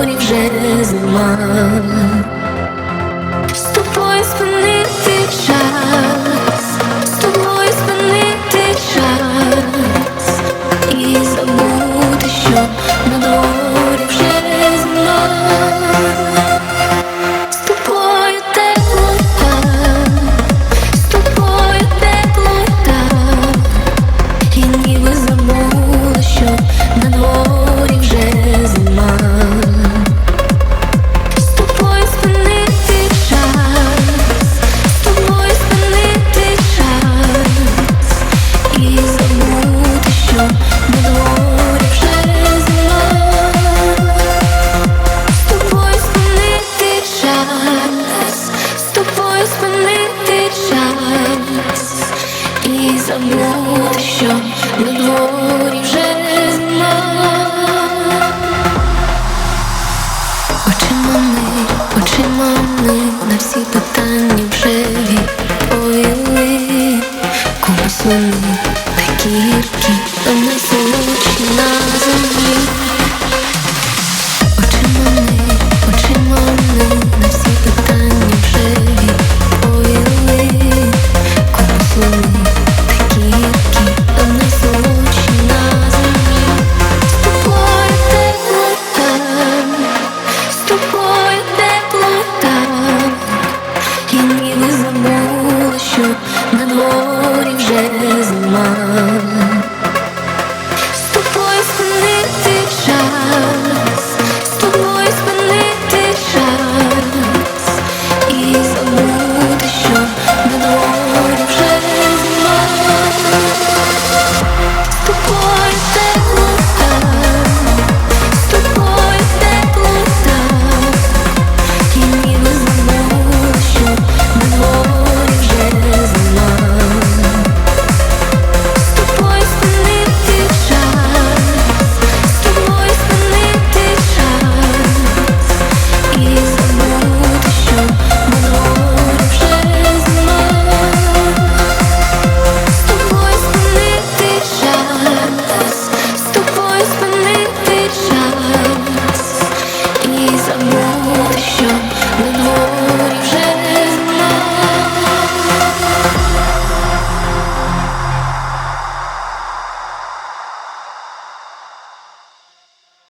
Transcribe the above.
морі вже зима з тобою спинити час, з тобою спинити час і забути, що. Забути, що. Очима ми, очима ми на всі питання вже відповіли. Комусь